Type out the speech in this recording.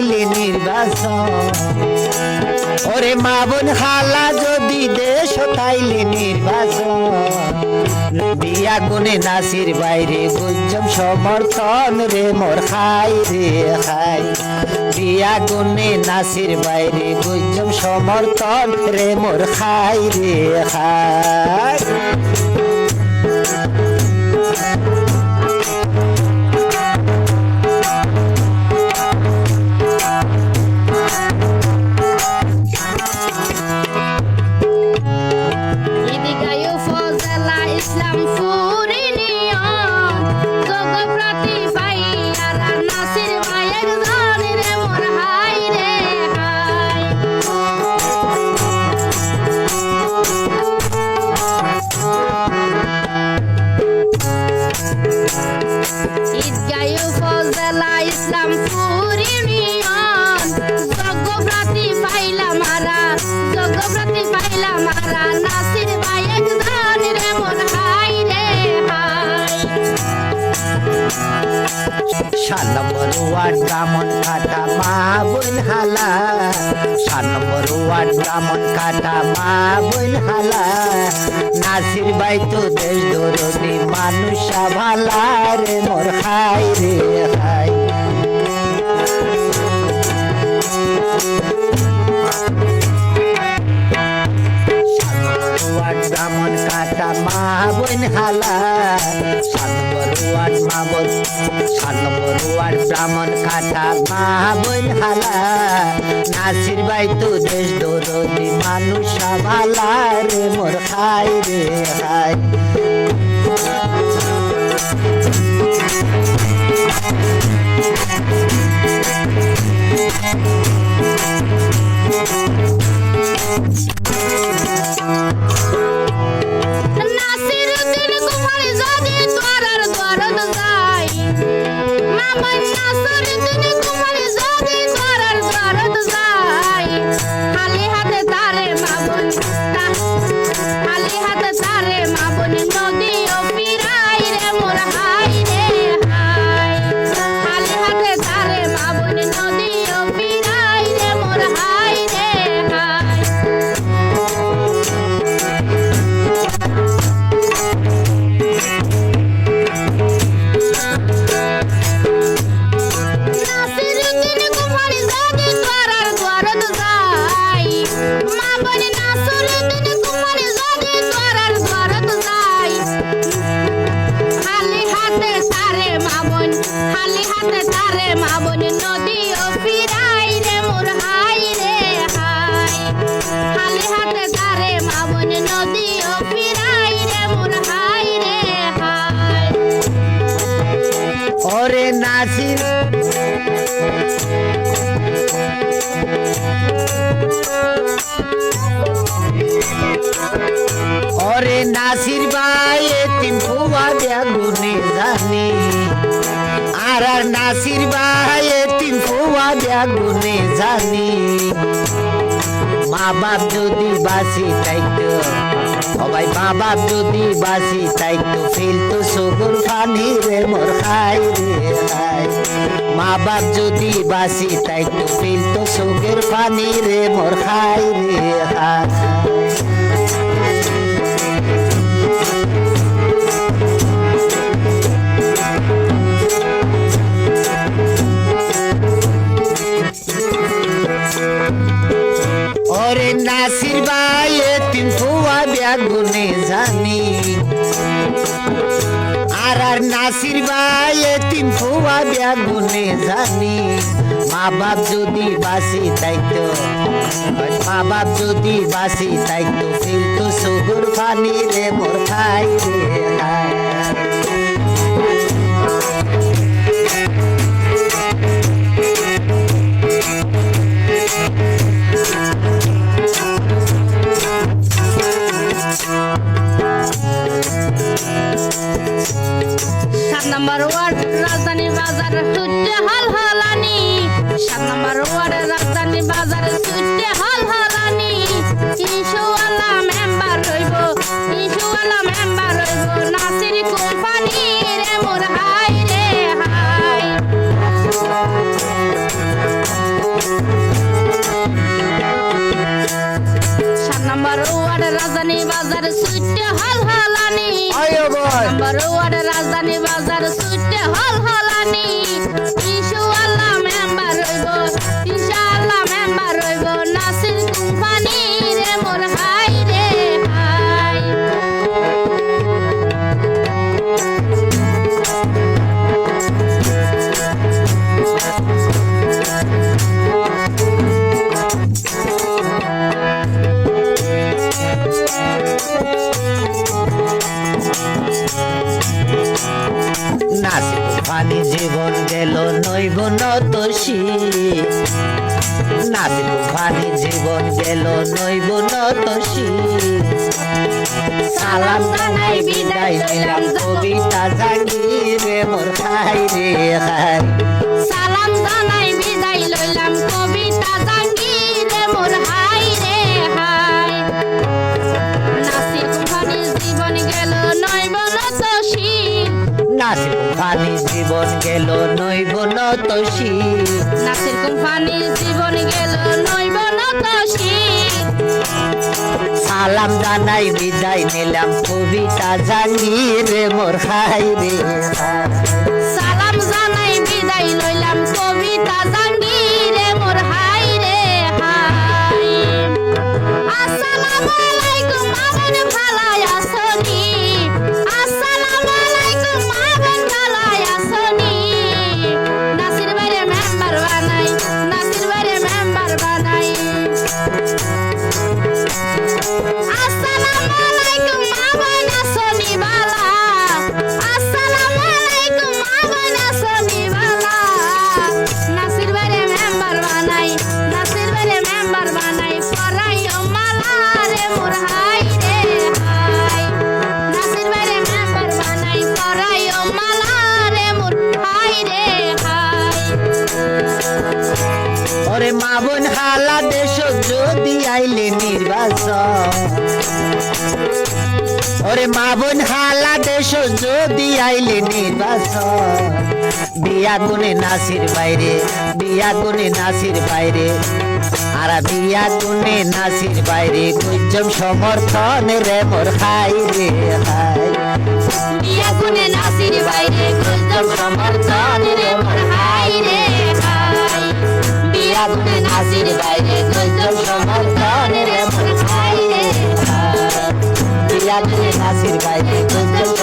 তাইলে নির্বাচন। ওরে মা বোন খালা, যদি দেশ তাইলে নির্বাচন। বিয়া গুনে নাসির বাইরে গুঞ্জম সমর্থন রে মোর খাই রে খাই। বিয়া গুনে নাসির বাইরে গুঞ্জম সমর্থন রে মোর খাই রে খাই। ব্রাহ্মণ কাটা মা বোন হালা। সাত নম্বর ওয়ার্ড ব্রাহ্মণ কাটা মা বোন হালা। নাসির বাই তো দেশ দরদি, মানুষ ভালা রে, মোর খাই রে খাই ব্রাহ্মণ কাটা মা বোন হালা। সাত মা বোন সাত ওয়ার্ড ব্রাহ্মণ কাটা মা হালা। নাসির ভাই তো দেশ দরদি মানুষ ভালা রে, মোর খাই রে my mind. মাবন নদী ও ফিরাই রে মোর হাই রে হাই। খালি হাতে নাসির। ওরে তিন ফুয়া বেগুনে জানি। আর নাসির বেগুনে জানি। মা বাপ যদি বাসি তাইতো সবাই মা বাপ যদি বাসি তাইতো ফেলতো সবুর পানি রে মোর খাই রে খাই। মা বাপ যদি বাসি তাইতো ফেলতো সবুর পানি রে মোর খাই রে খাই। নাসির ভাই তিন ফুয়া বেগুনে জানি। আর আর নাসির ভাই তিন ফুয়া বেগুনে জানি। মা বাপ যদি বাসি তাইতো মা বাপ যদি বাসি তাইতো ফিলতো সুগুর ফানি রে মোর খাই রে খাই সাত নম্বর ওয়ার্ড রাজধানী বাজার সূর্য হল হলানি সাত নম্বর ওয়ার্ড ফানি জীবন গেল নৈব নতসী। নাসির ফানি জীবন গেল নৈব নতসী। সালাম জানাই বিদায় নিলাম কবিতা জাগিরে মোর খাই রে খাই সালাম জানাই বিদায় লইলাম কবিতা জাঙ্গিরে মোর হাই রে হাই নাসির জীবন গেল নয় বনতসী নাসির ফানি জীবন গেল নৈব নতসী। জীবন গেল নইব নতসি। সালাম জানাই বিদায় নিলাম কবিতা জাঙ্গির মোর খাই রে। সালাম জানাই বিদায় লইলাম কবিতা শ্রাবণ হালা দেশ যদি আইলে নির্বাচন। ওরে মাবন হালা দেশ যদি আইলে নির্বাচন। বিয়া গুনে নাসির বাইরে, বিয়া গুনে নাসির বাইরে। আর বিয়া গুনে নাসির বাইরে গুজম সমর্থন রে মোর খাই রে হাই। বিয়া গুনে নাসির বাইরে গুজম সমর্থন রে মোর হাই আপনি নাসির বাইরে দুজন সমান প্রাণের এমন খাইরে নাসির বাইরে দুজন